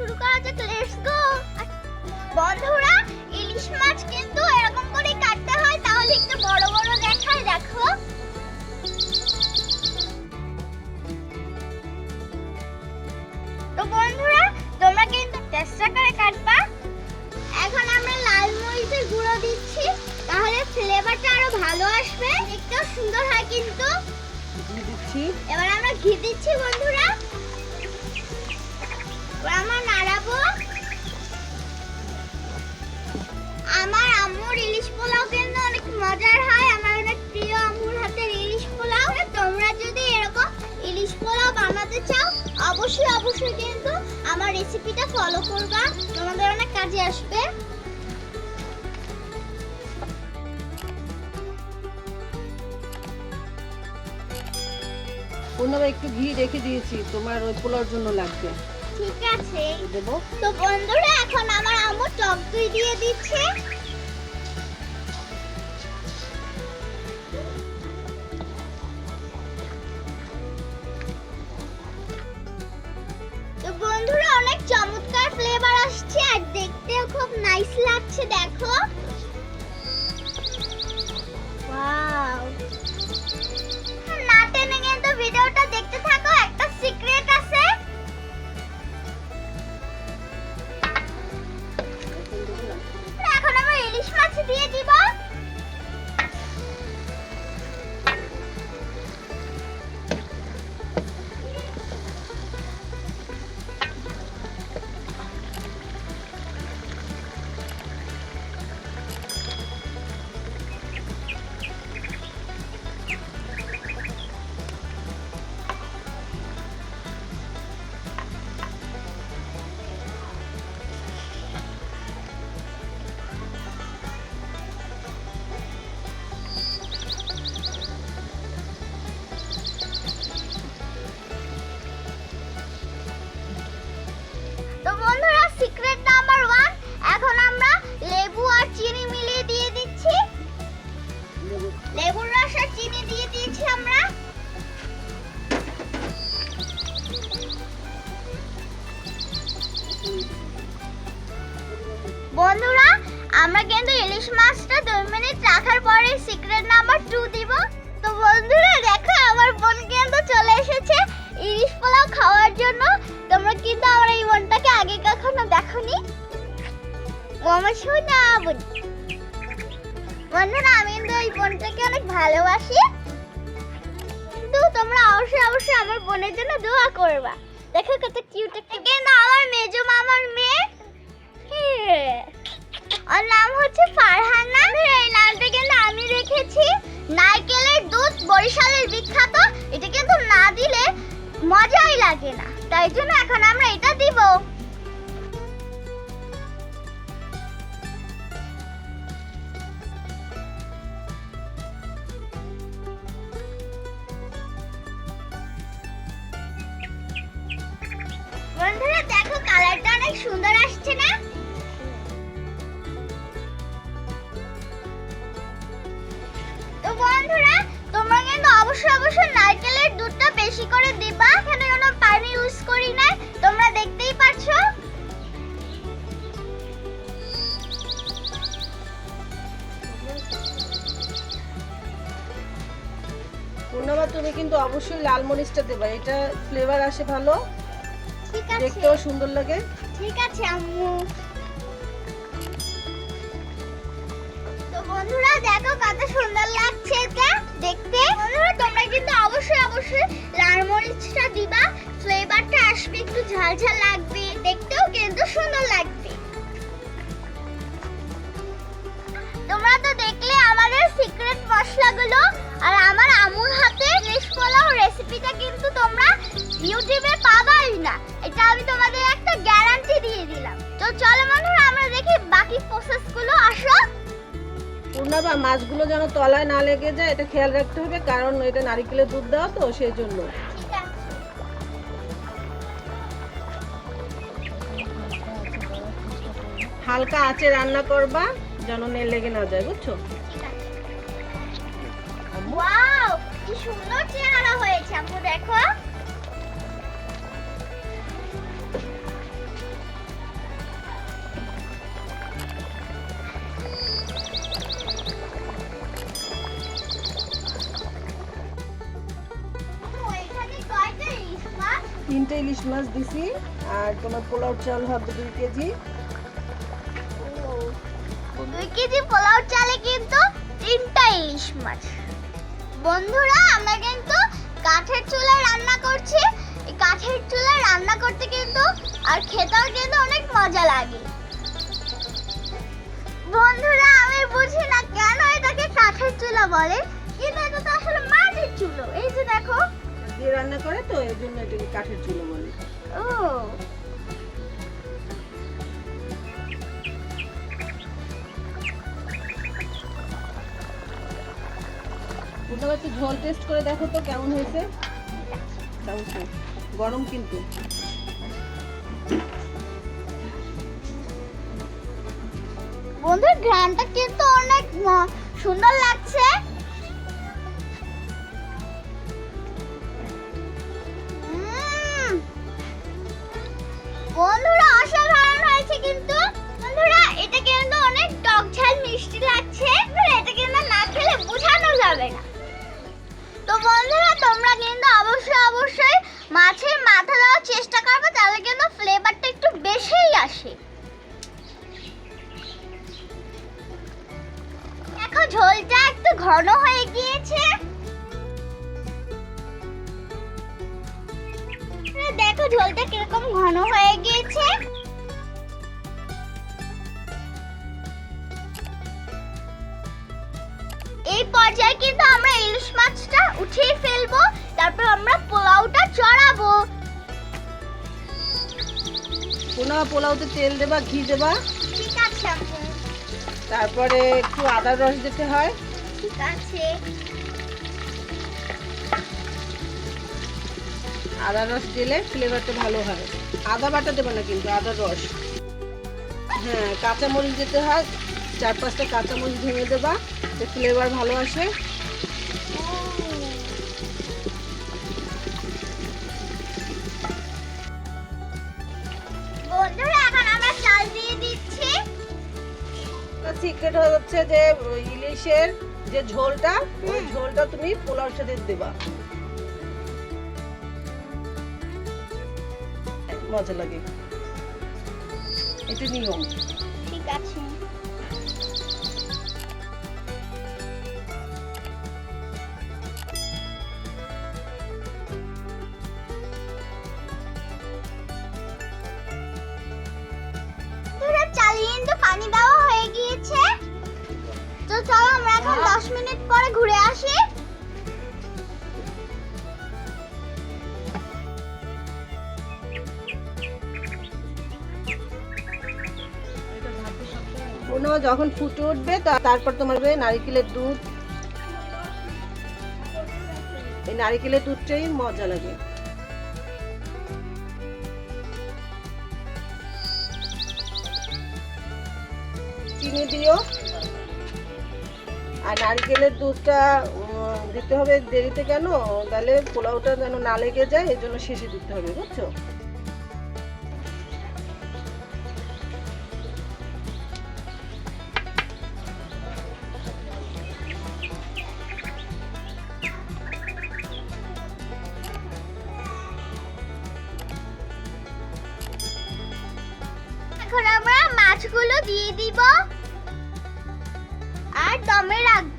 শুরু করা যাক লেটস গো বন্ধুরা ইলিশ মাছ কিন্তু এরকম করে কাটতে হয় তাহলে একটু বড় বড় দেখায় দেখো। তো বন্ধুরা তোমরা কিন্তু চেষ্টা করে কাটবা। এখন আমরা লাল মরিচের গুঁড়ো দিচ্ছি তাহলে ফ্লেভারটা আরও ভালো আসবে একটু সুন্দর হয় কিন্তু। এবার আমরা ঘি দিচ্ছি বন্ধুরা। আমরা নাড়াবো? আমার আম্মুর ইলিশ পোলাও কিন্তু অনেক মজার হয়, আমার অনেক প্রিয় আম্মুর হাতের ইলিশ পোলাও। তোমরা যদি এরকম ইলিশ পোলাও বানাতে চাও, অবশ্যই অবশ্যই কিন্তু আমার রেসিপিটা ফলো করবা। তোমাদের অনেক কাজে আসবে। পূর্ণবা একটু ঘি রেখে দিয়েছি, তোমার ওই পোলাওর জন্য লাগবে। ঠিক আছে। দেবো। তো বন্ধুরা এখন আমার আম্মু টক দই দিয়ে দিচ্ছে। তো বন্ধুরা অনেক চমৎকার ফ্লেভার আসছে আর দেখতেও খুব নাইস লাগছে দেখো। ইলিশ মাছ দিয়ে দিব তো আমার সোনা বোন বন্ধুরা আমি কিন্তু এই বোনটাকে অনেক ভালোবাসি। কিন্তু তোমরা অবশ্যই অবশ্যই আমার বোনের জন্য দোয়া করবা। দেখো কত কিউট একটা কিন্তু আমার মেজো মামার মেয়ে। ওর নাম হচ্ছে ফারহানা। এই নামটা কিন্তু আমি রেখেছি। নারকেলের দুধ বরিশালের বিখ্যাত। এটা কিন্তু না দিলে মজাই লাগে না। তাই জন্য এখন আমরা এটা দিব। বেশি করে দিবা? এখানে কোনো পানি ইউজ করি না তোমরা দেখতেই পাচ্ছো পূর্ণবা তুমি কিন্তু অবশ্যই লাল মরিচটা দেবা। এটা ফ্লেভার আসে ভালো। ঠিক আছে। দেখতেও সুন্দর লাগে। ঠিক আছে আম্মু। তো বন্ধুরা দেখো কত সুন্দর লাগছে এটা। দেখতে। বন্ধুরা কিন্তু অবশ্যই অবশ্যই লাল মরিচটা দিবা ফ্লেভারটা আসবে একটু ঝাল লাগবে, দেখতেও কিন্তু সুন্দর লাগবে। তোমরা তো দেখলে আমাদের সিক্রেট মশলাগুলো, আর আমার আমুর হাতে ইলিশ পোলাও রেসিপিটা কিন্তু তোমরা ইউটিউবে পাবাই না। এটা আমি তোমাদের একটা গ্যারান্টি দিয়ে দিলাম। তো চলো বন্ধুরা, আমরা দেখি বাকি প্রসেসগুলো আসো। পূর্ণবা মাছগুলো যেন তলায় না লেগে যায়, এটা খেয়াল রাখতে হবে, কারণ এটা নারকেলের দুধ দেওয়া তো, সেই জন্য। হালকা আঁচে রান্না করবা, যেন নেল লেগে না যায়, বুঝছ? ওয়াও কি সুন্দর চেহারা হয়েছে, আম্মু, দেখো। তিনটে ইলিশ মাছ দিছি, আর তোমার পোলাও চাল হবে দুই কেজি। দুই কেজি পোলাও চালে কিন্তু তিনটা ইলিশ মাছ। বন্ধুরা, আমরা কিন্তু কাঠের চুলায় রান্না করছি। কাঠের চুলায় রান্না করতে কিন্তু আর খেতেও কিন্তু অনেক মজা লাগে। বন্ধুরা, আমি বুঝি না কেন এটাকে কাঠের চুলা বলে? কিন্তু এটা তো আসলে মাটির চুলো। এই যে দেখো দিয়ে রান্না করে তো এই জন্য এটাকে কাঠের চুলো বলে? ও। পূর্ণাবা একটু ঝোল টেস্ট করে দেখো তো কেমন হয়েছে। দাও গরম কিন্তু। বন্ধুর ঘ্রাণটা কিন্তু অনেক সুন্দর লাগছে। ঝোলটা কীরকম ঘন হয়ে গিয়েছে? এই পর্যায়ে কিন্তু আমরা ইলিশ মাছটা উঠিয়ে ফেলব তারপর আমরা পোলাওটা চড়াবো। পূর্ণাবা পোলাওতে তেল দেবা ঘি দেবা। ঠিক আছে তারপরে একটু আদার রস দিতে হয়। ঠিক আছে। আদা রস দিলে ফ্লেভারটা ভালো হয়। আদা বাটা দেবে না কিন্তু আদার রস। হ্যাঁ কাঁচামরিচ দিতে হয় চার পাঁচটা কাঁচামরিচ ভেঙে দেবা ফ্লেভার ভালো আসে। সিক্রেট হচ্ছে যে ইলিশের যে ঝোলটা ওই ঝোলটা তুমি পোলাওর সাথে দেবা। মজা লাগে। এটা নিয়ম ঠিক আছে। পানি দেওয়া হয়ে গিয়েছে। তো চলো আমরা এখন দশ মিনিট পরে ঘুরে আসি। কোনো যখন ফুটে উঠবে তারপর তোমার নারিকেলের দুধ। এই নারিকেলের দুধটাই মজা লাগে। চিনি দিও। আর নারিকেলের দুধটা দিতে হবে দেরিতে কেন? তাহলে পোলাওটা যেন না লেগে যায় এই জন্য শেষে দিতে হবে, বুঝছ? আর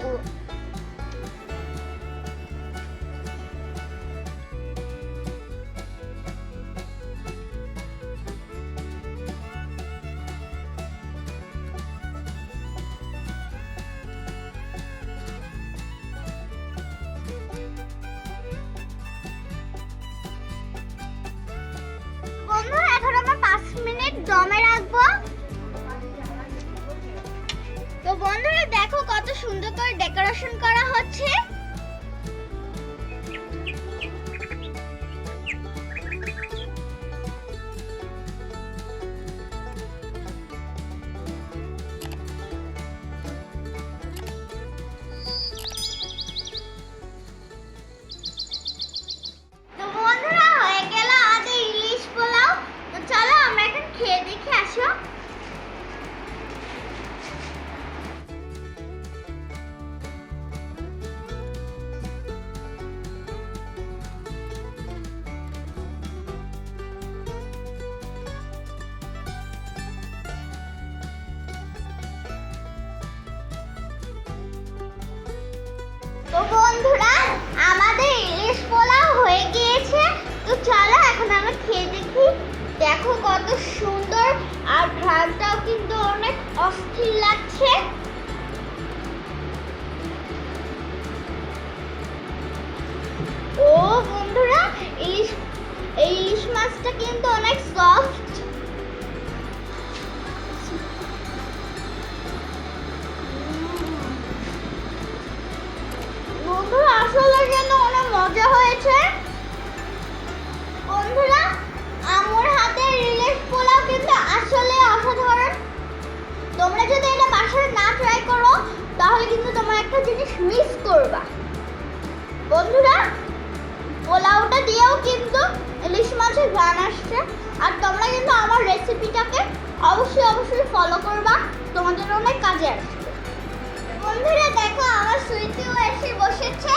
করে ডেকোরেশন করা হচ্ছে। তো চলো এখন আমরা খেয়ে দেখি। দেখো কত সুন্দর আর ঘ্রাণটাও কিন্তু অনেক অস্থির লাগছে। একটা জিনিস মিস করবা। বন্ধুরা, পোলাওটা দিয়েও কিন্তু ইলিশ মাছের গান আসছে। আর তোমরা কিন্তু আমার রেসিপিটাকে অবশ্যই অবশ্যই ফলো করবা, তোমাদের অনেক কাজে আসবে। বন্ধুরা, দেখো, আমার সুইটিও এসে বসেছে,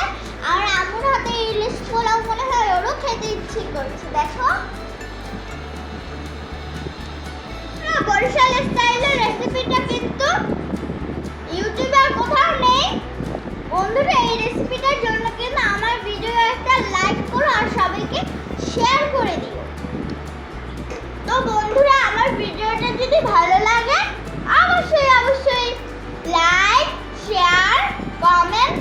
আর আমার হাতে ইলিশ পোলাও মনে হয় ওরও খেতে ইচ্ছে করছে, দেখো। বরিশাল স্টাইলের রেসিপিটা কিন্তু আর কোথাও নেই? বন্ধুরা, এই রেসিপিটার জন্য কিন্তু আমার ভিডিও একটা লাইক করো আর সবাইকে শেয়ার করে দিও। তো বন্ধুরা, আমার ভিডিওটা যদি ভালো লাগে, অবশ্যই অবশ্যই লাইক শেয়ার কমেন্ট